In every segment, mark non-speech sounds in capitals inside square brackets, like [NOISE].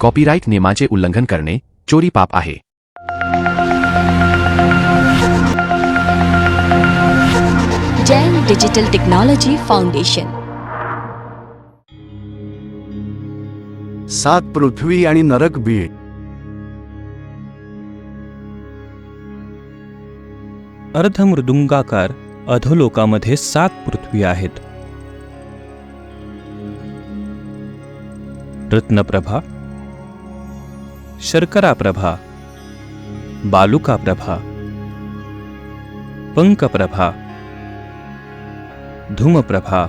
Copyright नियमाचे उल्लंघन करणे चोरी पाप आहे. Jain digital technology foundation. सात पृथ्वी आणि नरक बीड. अर्धमृदुंगाकार अधोलोकामध्ये सात पृथ्वी आहेत. रत्नप्रभा शर्करा प्रभा बालुका प्रभा पंक प्रभा धूमप्रभा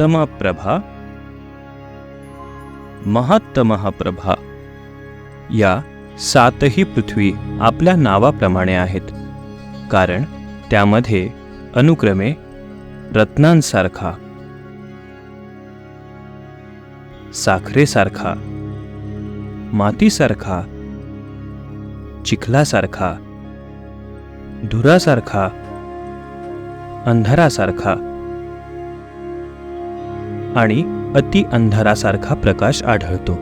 तमप्रभा महात्तमः प्रभा या सातही पृथ्वी आपल्या नावाप्रमाणे आहेत. कारण त्यामध्ये अनुक्रमे रत्नांसारखा साखरेसारखा मातीसारखा चिखलासारखा धुरासारखा अंधारासारखा आणि अति अंधारासारखा प्रकाश आढळतो.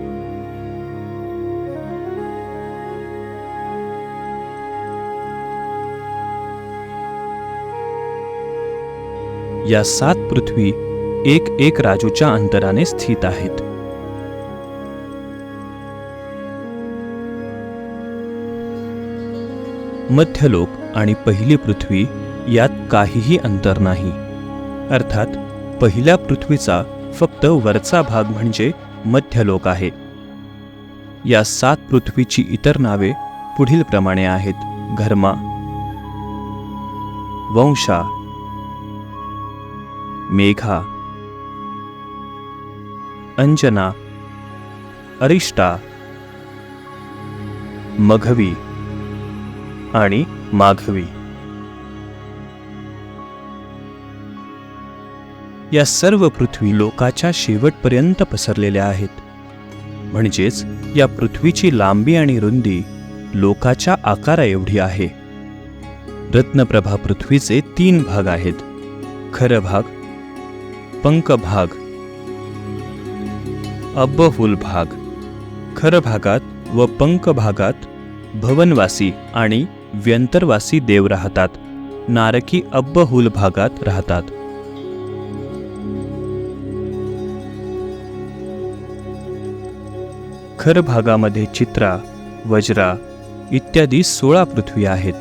या सात पृथ्वी एक एक राजूच्या अंतराने स्थित आहेत. मध्यलोक आणि पहिली पृथ्वी यात काहीही अंतर नाही. अर्थात पहिल्या पृथ्वीचा फक्त वरचा भाग म्हणजे मध्यलोक आहे. या सात पृथ्वीची इतर नावे पुढील प्रमाणे आहेत. घर्मा वंशा मेघा अंजना अरिष्टा मघवी आणि माघवी या सर्व पृथ्वी लोकाच्या शेवटपर्यंत पसरलेल्या आहेत. म्हणजेच या पृथ्वीची लांबी आणि रुंदी लोकाच्या आकारा एवढी आहे. रत्नप्रभा पृथ्वीचे तीन भाग आहेत. खर भाग पंक भाग अब्बहुल भाग. खर भागात व पंक भागात भवनवासी आणि व्यंतरवासी देव राहतात. नारकी अब्बहुल भागात राहतात. खर भागामध्ये चित्रा वज्रा इत्यादी सोळा पृथ्वी आहेत.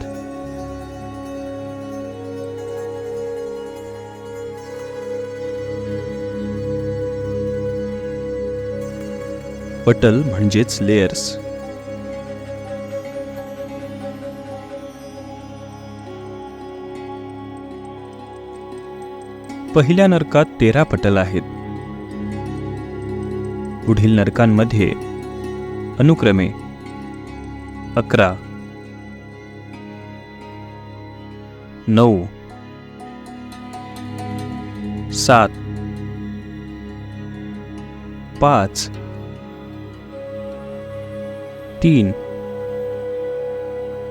पटल म्हणजेच लेयर्स पहिल्या नरकात तेरा पटल आहेत. पुढील नरकांमध्ये अनुक्रमे अकरा नऊ सात पाच तीन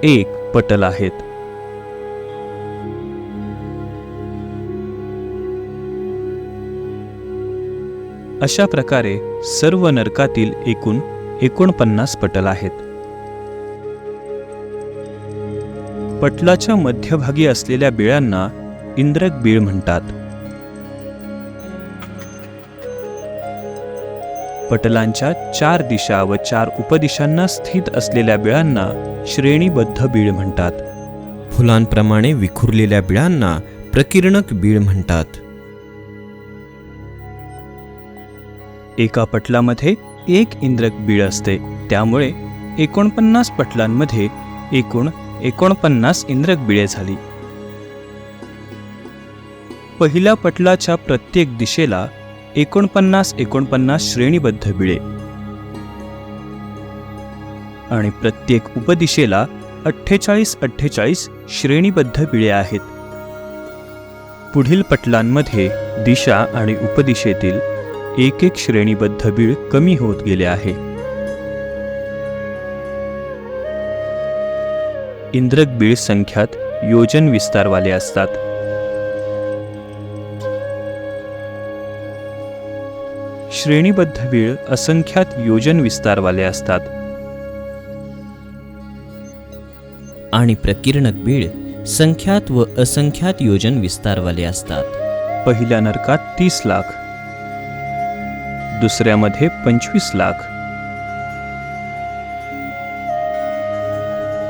एक पटल आहेत. अशा प्रकारे सर्व नरकातील एकूण एकोणपन्नास पटल आहेत. पटलाच्या मध्यभागी असलेल्या बिळांना इंद्रक बीळ म्हणतात. पटलांच्या चार दिशा व चार उपदिशांना स्थित असलेल्या बिळांना श्रेणीबद्ध बीळ म्हणतात. फुलांप्रमाणे विखुरलेल्या बिळांना प्रकिरणक बीळ म्हणतात. एका पटलामध्ये एक इंद्रक बीळ असते. त्यामुळे एकोणपन्नास पटलांमध्ये एकूण एकोणपन्नास इंद्रक बिळे झाली. पहिल्या पटलाच्या प्रत्येक दिशेला एकोणपन्नास एकोणपन्नास श्रेणीबद्ध बिळे. आणि प्रत्येक उपदिशेला अठ्ठेचाळीस अठ्ठेचाळीस श्रेणीबद्ध बिळे आहेत. पुढील पटलांमध्ये दिशा आणि उपदिशेतील एक एक श्रेणीबद्ध बीळ कमी होत गेले आहे. इंद्रक बीळ संख्यात योजन विस्तारवाले असतात. श्रेणीबद्ध बीळ असंख्यात योजन विस्तारवाले असतात. आणि प्रकीर्णक बीळ संख्यात व असंख्यात योजन विस्तारवाले असतात. पहिल्या नरकात तीस लाख. दुसऱ्यामध्ये पंचवीस लाख.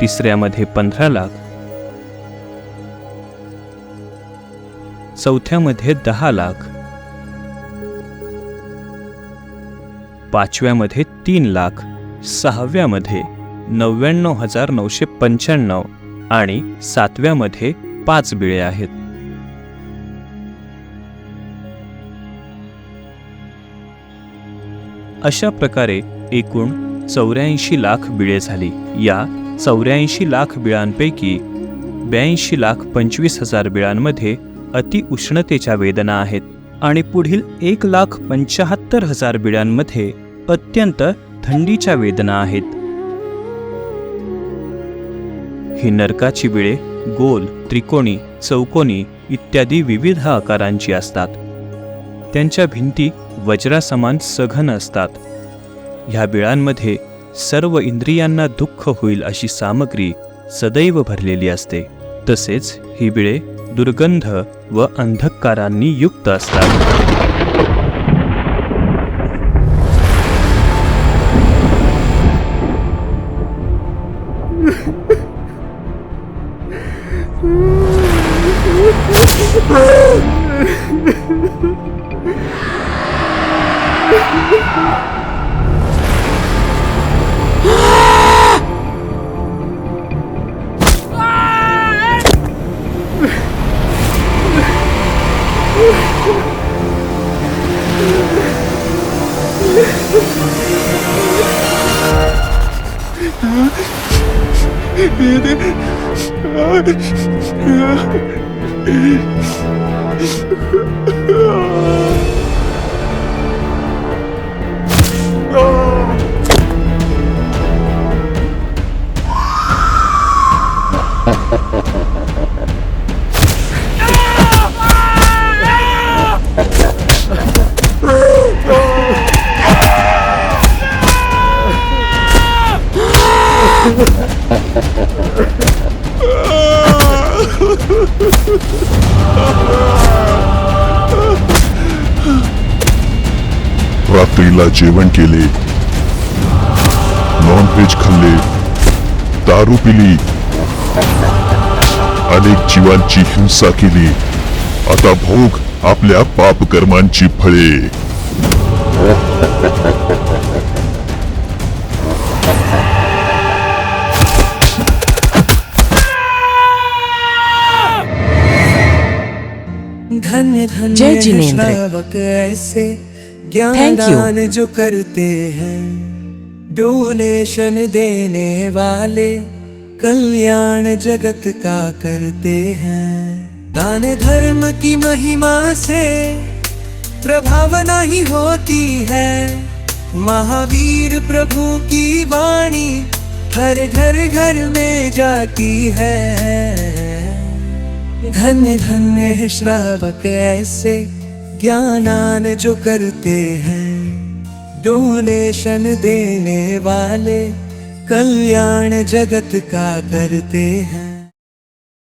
तिसऱ्यामध्ये पंधरा लाख. चौथ्यामध्ये दहा लाख. पाचव्यामध्ये तीन लाख. सहाव्यामध्ये नव्याण्णव हजार नऊशे पंच्याण्णव आणि सातव्यामध्ये पाच बिळे आहेत. अशा प्रकारे एकूण चौऱ्याऐंशी लाख बिळे झाली. या चौऱ्याऐंशी लाख बिळांपैकी ब्याऐंशी लाख पंचवीस हजार बिळांमध्ये अतिउष्णतेच्या वेदना आहेत आणि पुढील एक लाख पंचाहत्तर हजार बिळांमध्ये अत्यंत थंडीच्या वेदना आहेत. ही नरकाची बिळे गोल त्रिकोणी चौकोनी इत्यादी विविध आकारांची असतात. त्यांच्या भिंती वज्रासमान सघन असतात. ह्या बिळांमध्ये सर्व इंद्रियांना दुःख होईल अशी सामग्री सदैव भरलेली असते. तसेच ही बिळे दुर्गंध व अंधकारांनी युक्त असतात. [LAUGHS] Beni... रात्रीला जेवण केले. नॉन व्हेज खाल्ले. दारू पिली. अनेक जीवांची हिंसा केली. आता भोग आपल्या पापकर्मांची फळे. धन्य धन्य जय जिनेंद्र। ऐसे ज्ञान जो करते हैं, डोनेशन देने वाले, कल्याण जगत का करते हैं। दान धर्म की महिमा से प्रभाव नहीं होती है। महावीर प्रभु की वाणी हर घर घर में जाती है। धन्य धन्य श्रावक ऐसे ज्ञानान जो करते हैं डोनेशन देने वाले कल्याण जगत का करते हैं।